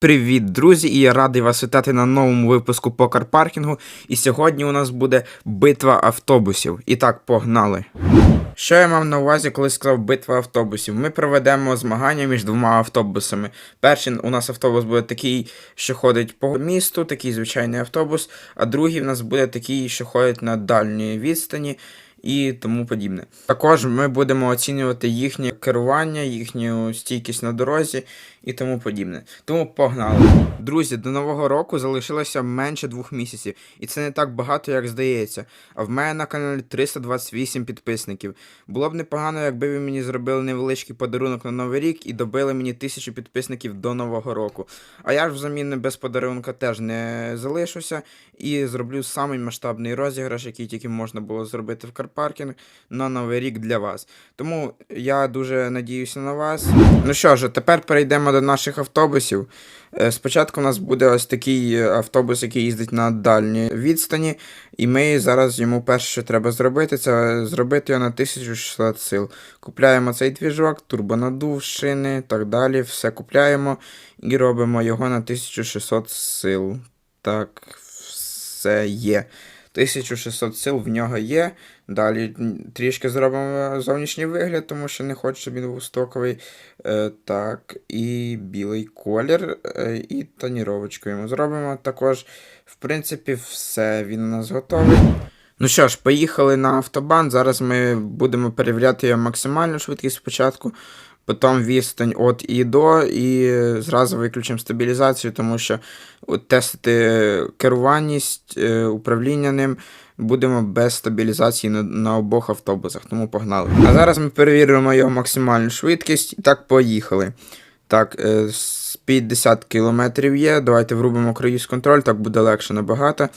Привіт, друзі! І я радий вас вітати на новому випуску Покер Паркінгу. І сьогодні у нас буде битва автобусів. І так, погнали. Що я мав на увазі, коли сказав битва автобусів? Ми проведемо змагання між двома автобусами. Перший у нас автобус буде такий, що ходить по місту, такий звичайний автобус, а другий в нас буде такий, що ходить на дальній відстані і тому подібне. Також ми будемо оцінювати їхнє керування, їхню стійкість на дорозі і тому подібне. Тому погнали. Друзі, до нового року залишилося менше двох місяців, і це не так багато, як здається. А в мене на каналі 328 підписників. Було б непогано, якби ви мені зробили невеличкий подарунок на новий рік і добили мені тисячу підписників до нового року. А я ж взамін без подарунка теж не залишуся і зроблю самий масштабний розіграш, який тільки можна було зробити в Карпаркінг на новий рік для вас. Тому я дуже надіюся на вас. Ну що ж, тепер перейдемо до наших автобусів. Е, Спочатку у нас буде ось такий е, автобус, який їздить на дальній відстані, і ми зараз йому перше, що треба зробити, це зробити його на 1600 сил. Купляємо цей двіжок, турбонадув, шини, так далі, все купляємо і робимо його на 1600 сил. Так, все є. 1600 сил в нього є. Далі трішки зробимо зовнішній вигляд, тому що не хочу, щоб він був стоковий. Е, так, і білий колір, е, і тоніровочку йому зробимо. Також, в принципі, все, він у нас готовий. Ну що ж, поїхали на автобан. Зараз ми будемо перевіряти його максимальну швидкість спочатку, потім відстань від і до, і зразу виключимо стабілізацію, тому що от, тестити керуванність, е, управління ним будемо без стабілізації на, на обох автобусах, тому погнали. А зараз ми перевіримо його максимальну швидкість. І так, поїхали. Так, е, з 50 км є. Давайте врубимо круїз контроль, так буде легше набагато.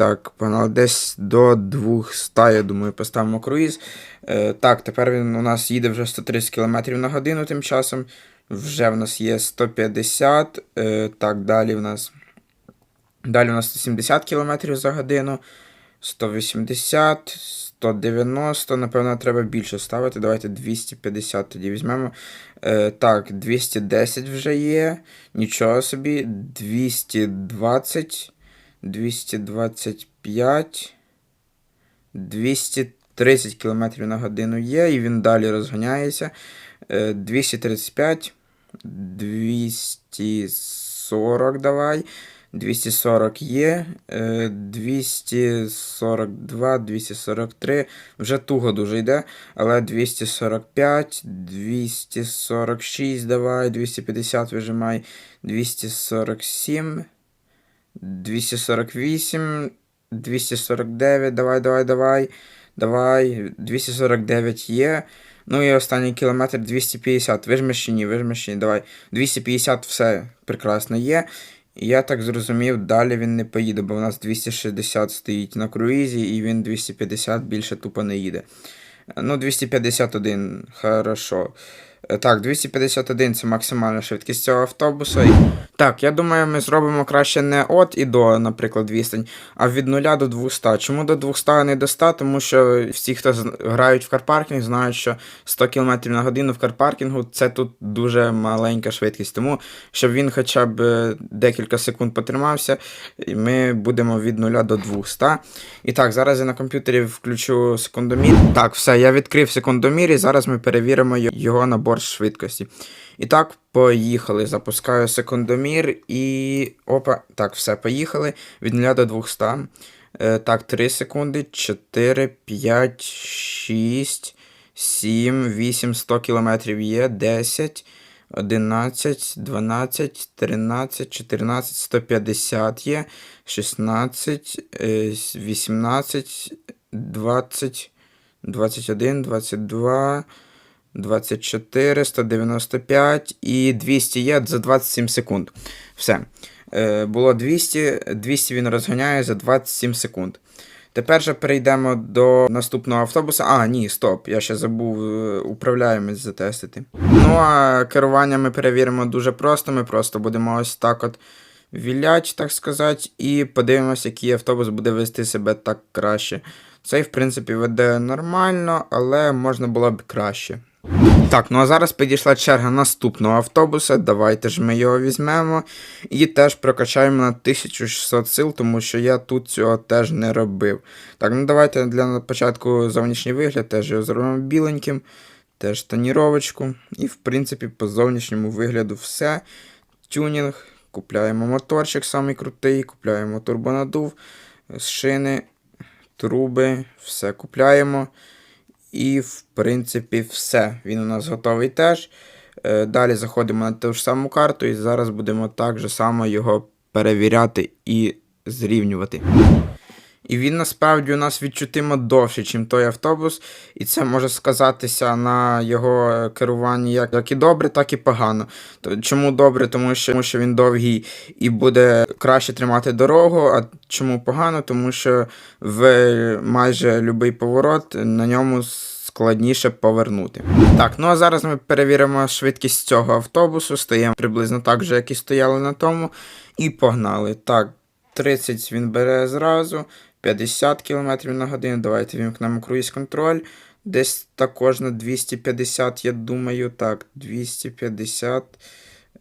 Так, погнали десь до 200, я думаю, поставимо круїз. Е, так, тепер він у нас їде вже 130 км на годину тим часом. Вже в нас є 150. Е, так, далі в нас. Далі у нас 170 км за годину. 180, 190, напевно, треба більше ставити. Давайте 250 тоді візьмемо. Е, так, 210 вже є. Нічого собі. 220, 225, 230 км на годину є, і він далі розганяється. Е, 235, 240 давай. 240 є, е, 242, 243. Вже туго дуже йде. Але 245, 246 давай, 250 вижимай, 247, 248, 249, давай, давай, давай. Давай, 249 є. Ну і останній кілометр 250. Вижмеш чи ні, вижмеш чи ні, давай. 250 все прекрасно є. І я так зрозумів, далі він не поїде, бо в нас 260 стоїть на круїзі, і він 250 більше тупо не їде. Ну, 251, хорошо. Е, Так, 251 це максимальна швидкість цього автобуса. Так, я думаю, ми зробимо краще не от і до, наприклад, відстань, а від 0 до 200. Чому до 200 а не до 100? Тому що всі, хто грають в карпаркінг, знають, що 100 км на годину в карпаркінгу це тут дуже маленька швидкість. Тому, щоб він хоча б е, декілька секунд потримався, ми будемо від 0 до 200. І так, зараз я на комп'ютері включу секундомір. Так, все, я відкрив секундомір, і зараз ми перевіримо його набор швидкості. І так, поїхали. Запускаю секундомір і. Опа, так, все, поїхали. Від 0 до 200. Е, так, 3 секунди, 4, 5, 6, 7, 8, 100 кілометрів є, 10, 11, 12, 13, 14, 150 є, 16, е, 18, 20, 21, 22, 24, 195 і 200 є за 27 секунд. Все. Е, було 200, 200 він розганяє за 27 секунд. Тепер же перейдемо до наступного автобуса. А, ні, стоп, я ще забув е, управляємось затестити. Ну, а керування ми перевіримо дуже просто. Ми просто будемо ось так от вілять, так сказати, і подивимося, який автобус буде вести себе так краще. Цей, в принципі, веде нормально, але можна було б краще. Так, ну а зараз підійшла черга наступного автобуса. Давайте ж ми його візьмемо і теж прокачаємо на 1600 сил, тому що я тут цього теж не робив. Так, ну давайте для початку зовнішній вигляд теж його зробимо біленьким, теж тоніровочку. І, в принципі, по зовнішньому вигляду все. Тюнінг, купляємо моторчик самий крутий, купляємо турбонадув, шини, труби, все купляємо. І, в принципі, все. Він у нас готовий теж. Е, Далі заходимо на ту ж саму карту і зараз будемо так же само його перевіряти і зрівнювати. І він насправді у нас відчутимо довше, ніж той автобус, і це може сказатися на його е, керуванні як, як і добре, так і погано. То, чому добре? Тому що, тому що він довгий і буде краще тримати дорогу. А чому погано? Тому що в майже будь-який поворот на ньому складніше повернути. Так, ну а зараз ми перевіримо швидкість цього автобусу. Стаємо приблизно так же, як і стояли на тому. І погнали. Так, 30 він бере зразу, 50 км на годину. Давайте вімкнемо круїз контроль. Десь також на 250, я думаю. Так, 250.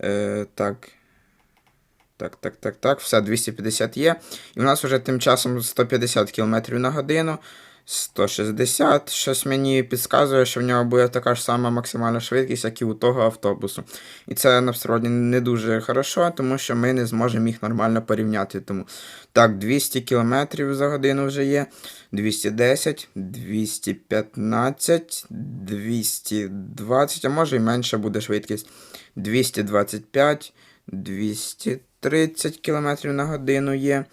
Е, так. Так, так, так, так. Все, 250 є. І у нас вже тим часом 150 км на годину. 160. Щось мені підказує, що в нього буде така ж сама максимальна швидкість, як і у того автобусу. І це насправді не дуже хорошо, тому що ми не зможемо їх нормально порівняти. Тому так, 200 км за годину вже є. 210, 215, 220, а може і менша буде швидкість. 225, 230 км на годину є.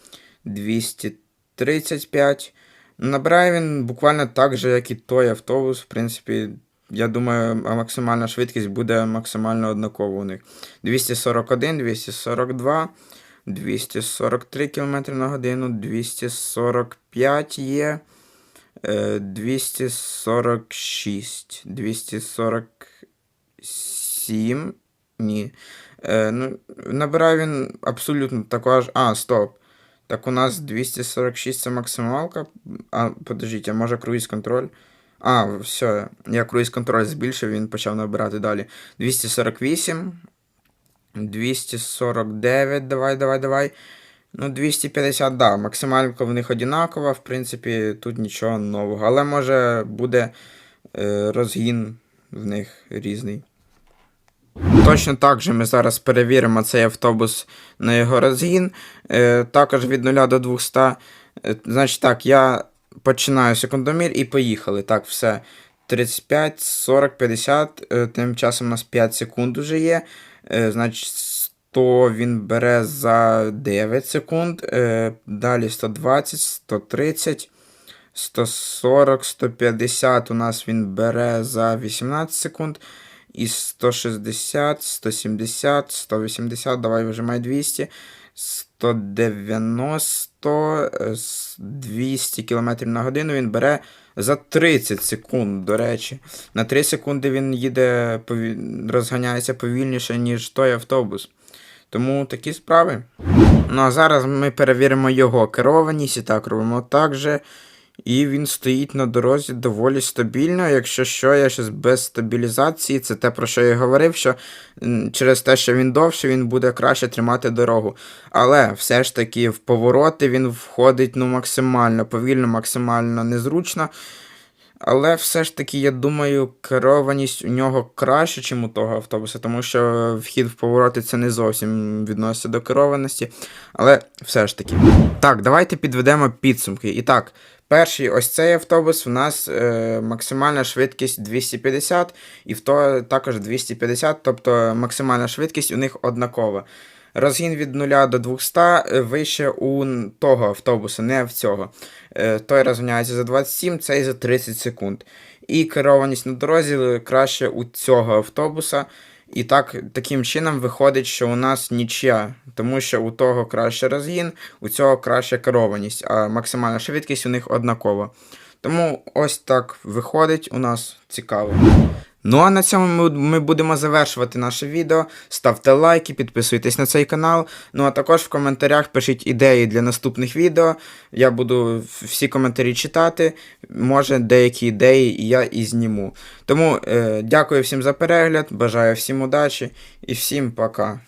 235. Набирає він буквально так же, як і той автобус. В принципі, я думаю, максимальна швидкість буде максимально однакова у них. 241, 242, 243 км на годину, 245 є. е, 246, 247. Ні. Е, ну, Набирає він абсолютно також. А, стоп. Так у нас 246 це максималка. А, подождіть, а може круїз контроль? А, все, я круїз контроль збільшив, він почав набирати далі. 248. 249, давай, давай, давай. Ну, 250, да, максималька в них одинакова, в принципі, тут нічого нового. Але може буде е, розгін в них різний. Точно так же ми зараз перевіримо цей автобус на його розгін. Е, також від 0 до 200. Е, значить так, я починаю секундомір і поїхали. Так, все. 35, 40, 50. Е, тим часом у нас 5 секунд уже є. Е, значить, 100 він бере за 9 секунд. Далі 120, 130. 140, 150 у нас він бере за 18 секунд. І 160, 170, 180, давай вижимай 200, 190, е, 200 км на годину він бере за 30 секунд, до речі. На 3 секунди він їде, розганяється повільніше, ніж той автобус. Тому такі справи. Ну а зараз ми перевіримо його керованість і так робимо так же. І він стоїть на дорозі доволі стабільно. Якщо що, я щось без стабілізації, це те, про що я говорив, що через те, що він довше, він буде краще тримати дорогу. Але все ж таки в повороти він входить ну, максимально повільно, максимально незручно. Але все ж таки, я думаю, керованість у нього краще, ніж у того автобуса, тому що вхід в повороти це не зовсім відноситься до керованості. Але все ж таки. Так, давайте підведемо підсумки. І так, перший ось цей автобус у нас е, максимальна швидкість 250, і в то також 250, тобто максимальна швидкість у них однакова. Розгін від 0 до 200 е, вище у того автобуса, не в цього. Е, Той розганяється за 27, цей за 30 секунд. І керованість на дорозі краще у цього автобуса. І так, таким чином виходить, що у нас нічия, тому що у того краще розгін, у цього краще керованість, а максимальна швидкість у них однакова. Тому ось так виходить у нас цікаво. Ну а на цьому ми, будемо завершувати наше відео. Ставте лайки, підписуйтесь на цей канал. Ну а також в коментарях пишіть ідеї для наступних відео. Я буду всі коментарі читати. Може, деякі ідеї я і зніму. Тому е, дякую всім за перегляд, бажаю всім удачі і всім пока.